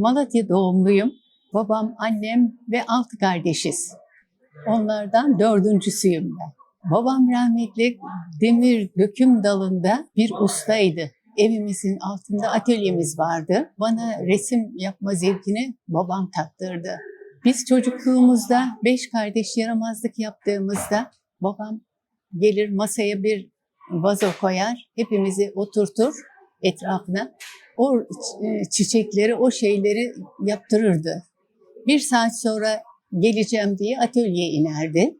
Malatya doğumluyum. Babam, annem ve altı kardeşiz. Onlardan dördüncüsüyüm ben. Babam rahmetli demir döküm dalında bir ustaydı. Evimizin altında atölyemiz vardı. Bana resim yapma zevkini babam tattırdı. Biz çocukluğumuzda beş kardeş yaramazlık yaptığımızda babam gelir masaya bir vazo koyar, hepimizi oturtur etrafına. O e, çiçekleri, o şeyleri yaptırırdı. Bir saat sonra geleceğim diye atölyeye inerdi.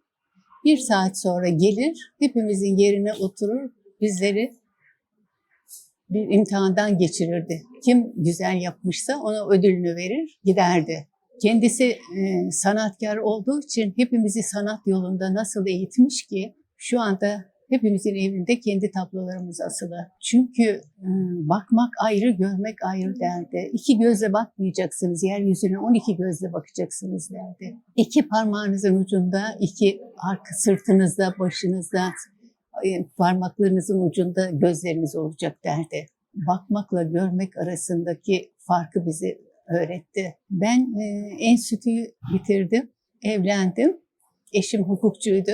Bir saat sonra gelir, hepimizin yerine oturur, bizleri bir imtihandan geçirirdi. Kim güzel yapmışsa ona ödülünü verir, giderdi. Kendisi e, sanatkar olduğu için hepimizi sanat yolunda nasıl eğitmiş ki şu anda hepimizin evinde kendi tablolarımız asılı. Çünkü e, bakmak ayrı, görmek ayrı derdi. İki gözle bakmayacaksınız, yeryüzüne 12 gözle bakacaksınız derdi. İki parmağınızın ucunda, iki arka sırtınızda, başınızda, parmaklarınızın ucunda gözleriniz olacak derdi. Bakmakla görmek arasındaki farkı bize öğretti. Ben e, enstitüyü bitirdim, evlendim. Eşim hukukçuydu.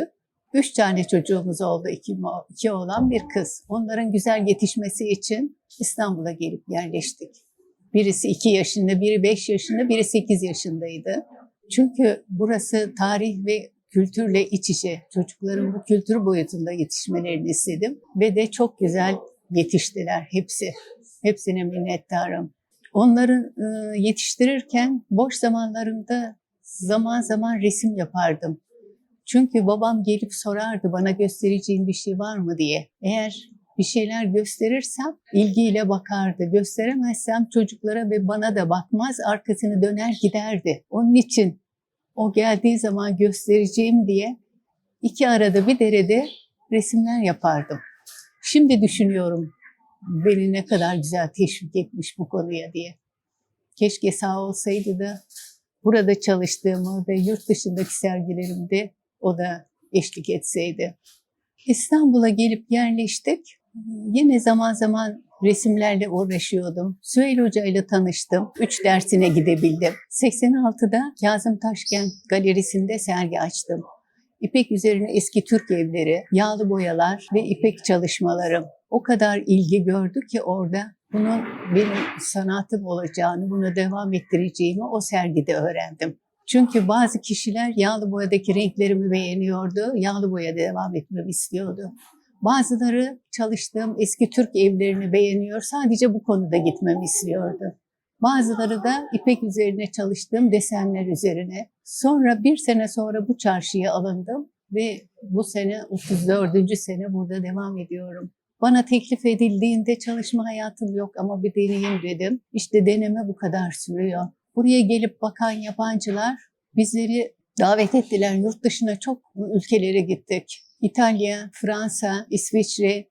Üç tane çocuğumuz oldu, iki, iki oğlan bir kız. Onların güzel yetişmesi için İstanbul'a gelip yerleştik. Birisi iki yaşında, biri beş yaşında, biri sekiz yaşındaydı. Çünkü burası tarih ve kültürle iç içe. Çocukların bu kültür boyutunda yetişmelerini istedim. Ve de çok güzel yetiştiler hepsi. Hepsine minnettarım. Onları e, yetiştirirken boş zamanlarımda zaman zaman resim yapardım. Çünkü babam gelip sorardı bana göstereceğin bir şey var mı diye. Eğer bir şeyler gösterirsem ilgiyle bakardı. Gösteremezsem çocuklara ve bana da bakmaz, arkasını döner giderdi. Onun için o geldiği zaman göstereceğim diye iki arada bir derede resimler yapardım. Şimdi düşünüyorum beni ne kadar güzel teşvik etmiş bu konuya diye. Keşke sağ olsaydı da burada çalıştığımı ve yurt dışındaki sergilerimde o da eşlik etseydi. İstanbul'a gelip yerleştik. Yine zaman zaman resimlerle uğraşıyordum. Süheyl Hoca ile tanıştım. Üç dersine gidebildim. 86'da Kazım Taşkent Galerisi'nde sergi açtım. İpek üzerine eski Türk evleri, yağlı boyalar ve ipek çalışmalarım. O kadar ilgi gördü ki orada bunun benim sanatım olacağını, bunu devam ettireceğimi o sergide öğrendim. Çünkü bazı kişiler yağlı boyadaki renklerimi beğeniyordu, yağlı boya devam etmemi istiyordu. Bazıları çalıştığım eski Türk evlerini beğeniyor, sadece bu konuda gitmemi istiyordu. Bazıları da ipek üzerine çalıştığım desenler üzerine. Sonra bir sene sonra bu çarşıya alındım ve bu sene 34. sene burada devam ediyorum. Bana teklif edildiğinde çalışma hayatım yok ama bir deneyim dedim. İşte deneme bu kadar sürüyor. Buraya gelip bakan yabancılar bizleri davet ettiler. Yurt dışına çok ülkelere gittik. İtalya, Fransa, İsviçre,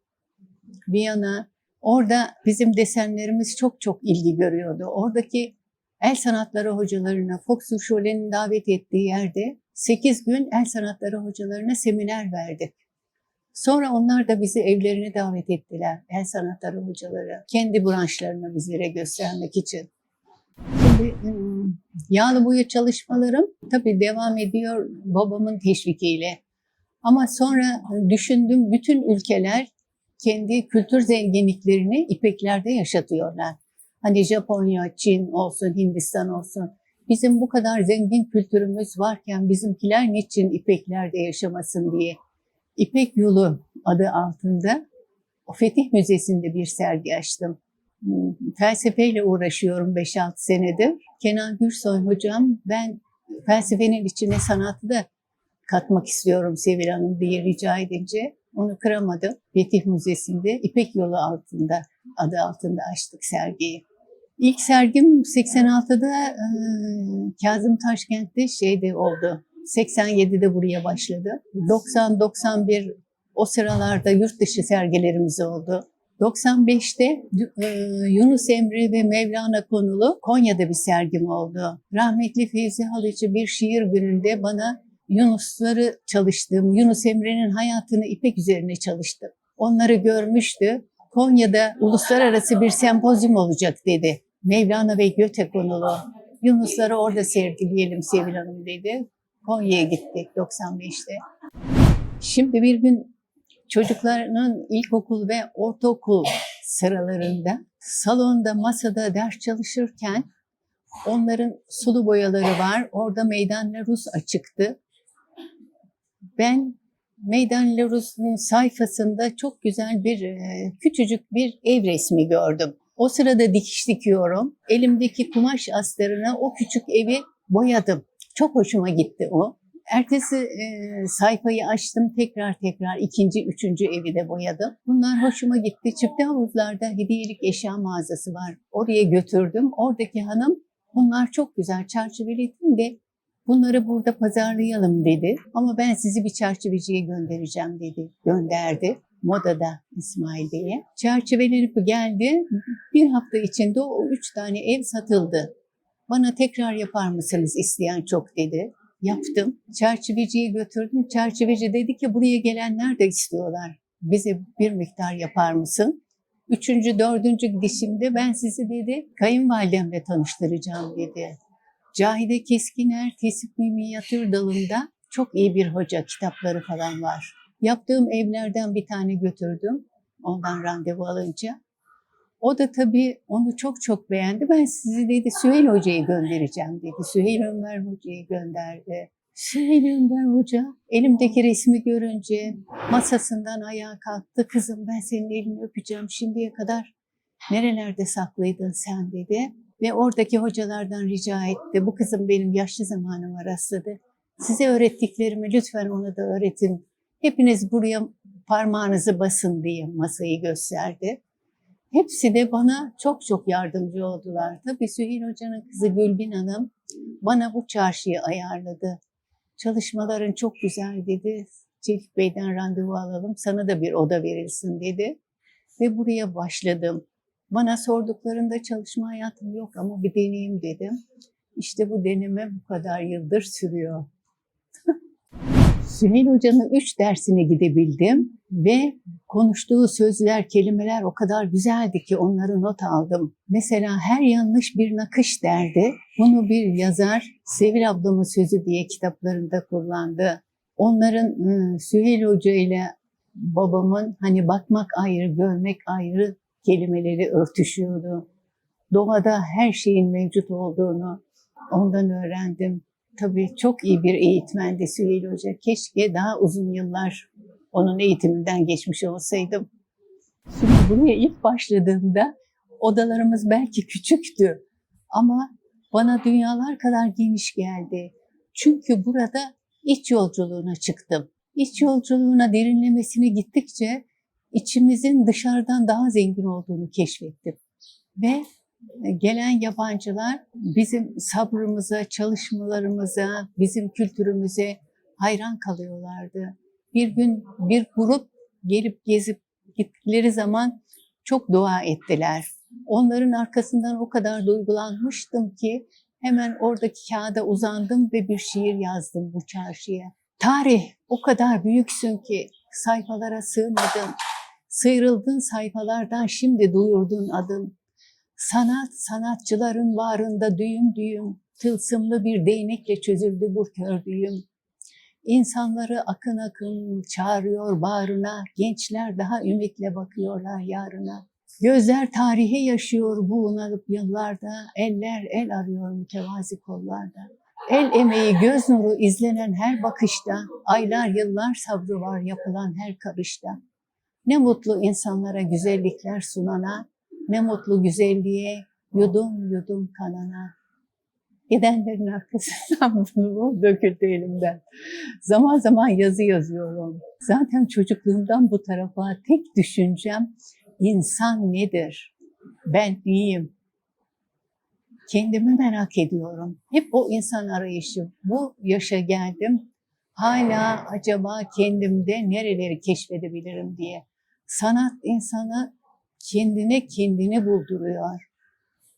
Viyana. Orada bizim desenlerimiz çok çok ilgi görüyordu. Oradaki el sanatları hocalarına, Fox School'ün davet ettiği yerde 8 gün el sanatları hocalarına seminer verdik. Sonra onlar da bizi evlerine davet ettiler, el sanatları hocaları. Kendi branşlarını bizlere göstermek için. Şimdi ıı, yağlı boya çalışmalarım tabii devam ediyor babamın teşvikiyle. Ama sonra düşündüm bütün ülkeler kendi kültür zenginliklerini ipeklerde yaşatıyorlar. Hani Japonya, Çin olsun, Hindistan olsun. Bizim bu kadar zengin kültürümüz varken bizimkiler niçin ipeklerde yaşamasın diye. İpek Yolu adı altında o Fetih Müzesi'nde bir sergi açtım. Felsefeyle uğraşıyorum 5-6 senedir. Kenan Gürsoy hocam ben felsefenin içine sanatı da katmak istiyorum Sevil Hanım diye rica edince onu kıramadım. Fetih Müzesi'nde İpek Yolu altında adı altında açtık sergiyi. İlk sergim 86'da e, Kazım Taşkent'te şeyde oldu. 87'de buraya başladı. 90-91 o sıralarda yurt dışı sergilerimiz oldu. 95'te e, Yunus Emre ve Mevlana konulu Konya'da bir sergim oldu. Rahmetli Fevzi Halıcı bir şiir gününde bana Yunusları çalıştığım, Yunus Emre'nin hayatını ipek üzerine çalıştım. Onları görmüştü. Konya'da uluslararası bir sempozyum olacak dedi. Mevlana ve Göte konulu. Yunusları orada sergileyelim Sevil Hanım dedi. Konya'ya gittik 95'te. Şimdi bir gün çocuklarının ilkokul ve ortaokul sıralarında salonda masada ders çalışırken onların sulu boyaları var. Orada Meydan Rus açıktı. Ben Meydan Larus'un sayfasında çok güzel bir e, küçücük bir ev resmi gördüm. O sırada dikiş dikiyorum. Elimdeki kumaş astarına o küçük evi boyadım. Çok hoşuma gitti o. Ertesi e, sayfayı açtım tekrar tekrar ikinci, üçüncü evi de boyadım. Bunlar hoşuma gitti. Çifte havuzlarda hediyelik eşya mağazası var. Oraya götürdüm. Oradaki hanım bunlar çok güzel çerçeveledim de bunları burada pazarlayalım dedi. Ama ben sizi bir çerçeveciye göndereceğim dedi. Gönderdi. Moda'da İsmail Bey'e. Çerçevelenip geldi. Bir hafta içinde o üç tane ev satıldı. Bana tekrar yapar mısınız isteyen çok dedi. Yaptım. Çerçeveciye götürdüm. Çerçeveci dedi ki buraya gelenler de istiyorlar. Bize bir miktar yapar mısın? Üçüncü, dördüncü gidişimde ben sizi dedi kayınvalidemle tanıştıracağım dedi. Cahide Keskiner Tesip Minyatür dalında çok iyi bir hoca, kitapları falan var. Yaptığım evlerden bir tane götürdüm. Ondan randevu alınca. O da tabii onu çok çok beğendi. Ben sizi dedi Süheyl Hoca'ya göndereceğim dedi. Süheyl Ömer Hoca'yı gönderdi. Süheyl Ömer Hoca elimdeki resmi görünce masasından ayağa kalktı. Kızım ben senin elini öpeceğim şimdiye kadar. Nerelerde saklıydın sen dedi. Ve oradaki hocalardan rica etti. Bu kızım benim yaşlı zamanıma rastladı. Size öğrettiklerimi lütfen ona da öğretin. Hepiniz buraya parmağınızı basın diye masayı gösterdi. Hepsi de bana çok çok yardımcı oldular. Tabii Süheyl Hoca'nın kızı Gülbin Hanım bana bu çarşıyı ayarladı. Çalışmaların çok güzel dedi. Çelik Bey'den randevu alalım, sana da bir oda verilsin dedi. Ve buraya başladım. Bana sorduklarında çalışma hayatım yok ama bir deneyim dedim. İşte bu deneme bu kadar yıldır sürüyor. Süheyl Hoca'nın üç dersine gidebildim ve konuştuğu sözler, kelimeler o kadar güzeldi ki onları not aldım. Mesela her yanlış bir nakış derdi. Bunu bir yazar Sevil ablamın sözü diye kitaplarında kullandı. Onların ıı, Süheyl Hoca ile babamın hani bakmak ayrı, görmek ayrı kelimeleri örtüşüyordu. Doğada her şeyin mevcut olduğunu ondan öğrendim. Tabii çok iyi bir eğitmendi Süheyl Hoca. Keşke daha uzun yıllar onun eğitiminden geçmiş olsaydım. Şimdi buraya ilk başladığımda odalarımız belki küçüktü ama bana dünyalar kadar geniş geldi. Çünkü burada iç yolculuğuna çıktım. İç yolculuğuna derinlemesine gittikçe içimizin dışarıdan daha zengin olduğunu keşfettim. Ve gelen yabancılar bizim sabrımıza, çalışmalarımıza, bizim kültürümüze hayran kalıyorlardı. Bir gün bir grup gelip gezip gittikleri zaman çok dua ettiler. Onların arkasından o kadar duygulanmıştım ki hemen oradaki kağıda uzandım ve bir şiir yazdım bu çarşıya. Tarih o kadar büyüksün ki sayfalara sığmadın. Sıyrıldın sayfalardan şimdi duyurdun adın. Sanat, sanatçıların varında düğüm düğüm, tılsımlı bir değnekle çözüldü bu kör düğüm. İnsanları akın akın çağırıyor bağrına, gençler daha ümitle bakıyorlar yarına. Gözler tarihi yaşıyor bu unalıp yıllarda, eller el arıyor mütevazi kollarda. El emeği, göz nuru izlenen her bakışta, aylar yıllar sabrı var yapılan her karışta. Ne mutlu insanlara güzellikler sunana, ne mutlu güzelliğe yudum yudum kanana. Gidenlerin arkasından bu döküldü elimden. Zaman zaman yazı yazıyorum. Zaten çocukluğumdan bu tarafa tek düşüncem insan nedir? Ben iyiyim. Kendimi merak ediyorum. Hep o insan arayışı. Bu yaşa geldim. Hala acaba kendimde nereleri keşfedebilirim diye. Sanat insanı kendine kendini bulduruyor.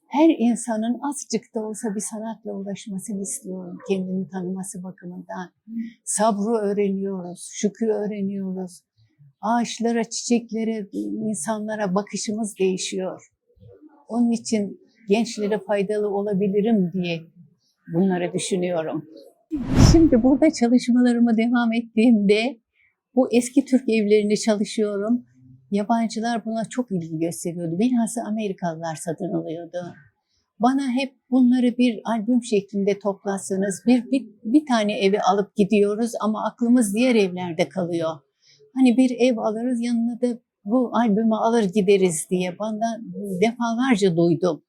Her insanın azıcık da olsa bir sanatla uğraşmasını istiyorum kendini tanıması bakımından. Sabrı öğreniyoruz, şükrü öğreniyoruz. Ağaçlara, çiçeklere, insanlara bakışımız değişiyor. Onun için gençlere faydalı olabilirim diye bunları düşünüyorum. Şimdi burada çalışmalarıma devam ettiğimde bu eski Türk evlerini çalışıyorum. Yabancılar buna çok ilgi gösteriyordu. Bilhassa Amerikalılar satın alıyordu. Bana hep bunları bir albüm şeklinde toplarsanız bir, bir, bir tane evi alıp gidiyoruz ama aklımız diğer evlerde kalıyor. Hani bir ev alırız yanına da bu albümü alır gideriz diye bana defalarca duydum.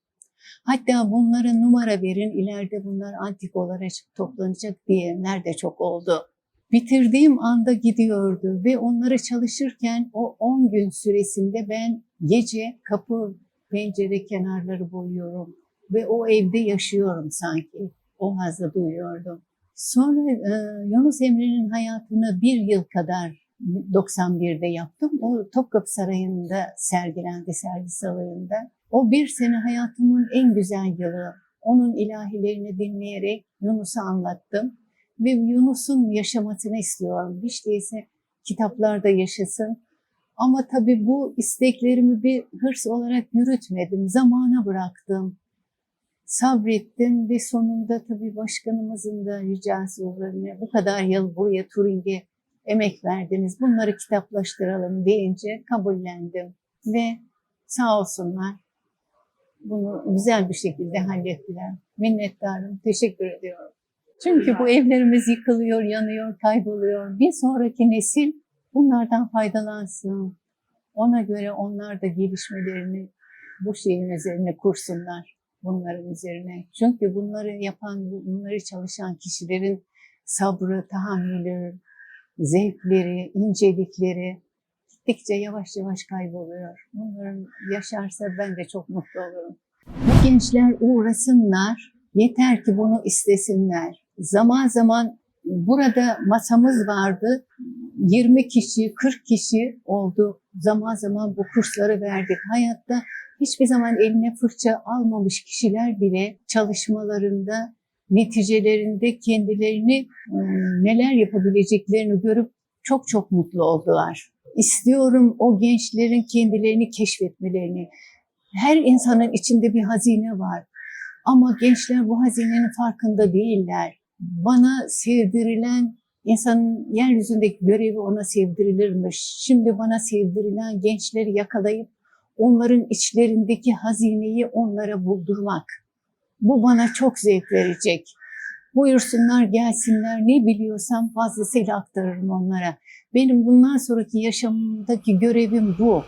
Hatta bunlara numara verin ileride bunlar antik olarak toplanacak diyenler de çok oldu. Bitirdiğim anda gidiyordu ve onları çalışırken o 10 gün süresinde ben gece kapı pencere kenarları boyuyorum ve o evde yaşıyorum sanki. O hazı duyuyordum. Sonra e, Yunus Emre'nin hayatını bir yıl kadar 91'de yaptım. O Topkapı Sarayı'nda sergilendi sergi salonunda. O bir sene hayatımın en güzel yılı. Onun ilahilerini dinleyerek Yunus'u anlattım. Ve Yunus'un yaşamasını istiyorum. Hiç değilse kitaplarda yaşasın. Ama tabii bu isteklerimi bir hırs olarak yürütmedim. Zamana bıraktım. Sabrettim ve sonunda tabii başkanımızın da ricası üzerine bu kadar yıl buraya Turing'e emek verdiniz. Bunları kitaplaştıralım deyince kabullendim. Ve sağ olsunlar bunu güzel bir şekilde hallettiler. Minnettarım, teşekkür ediyorum. Çünkü bu evlerimiz yıkılıyor, yanıyor, kayboluyor. Bir sonraki nesil bunlardan faydalansın. Ona göre onlar da gelişmelerini bu şeyin üzerine kursunlar. Bunların üzerine. Çünkü bunları yapan, bunları çalışan kişilerin sabrı, tahammülü, zevkleri, incelikleri gittikçe yavaş yavaş kayboluyor. Bunların yaşarsa ben de çok mutlu olurum. Bu gençler uğrasınlar, yeter ki bunu istesinler. Zaman zaman burada masamız vardı. 20 kişi, 40 kişi oldu. Zaman zaman bu kursları verdik. Hayatta hiçbir zaman eline fırça almamış kişiler bile çalışmalarında, neticelerinde kendilerini e, neler yapabileceklerini görüp çok çok mutlu oldular. İstiyorum o gençlerin kendilerini keşfetmelerini. Her insanın içinde bir hazine var. Ama gençler bu hazinenin farkında değiller. Bana sevdirilen insanın yeryüzündeki görevi ona sevdirilirmiş. Şimdi bana sevdirilen gençleri yakalayıp onların içlerindeki hazineyi onlara buldurmak. Bu bana çok zevk verecek. Buyursunlar gelsinler ne biliyorsam fazlasıyla aktarırım onlara. Benim bundan sonraki yaşamımdaki görevim bu.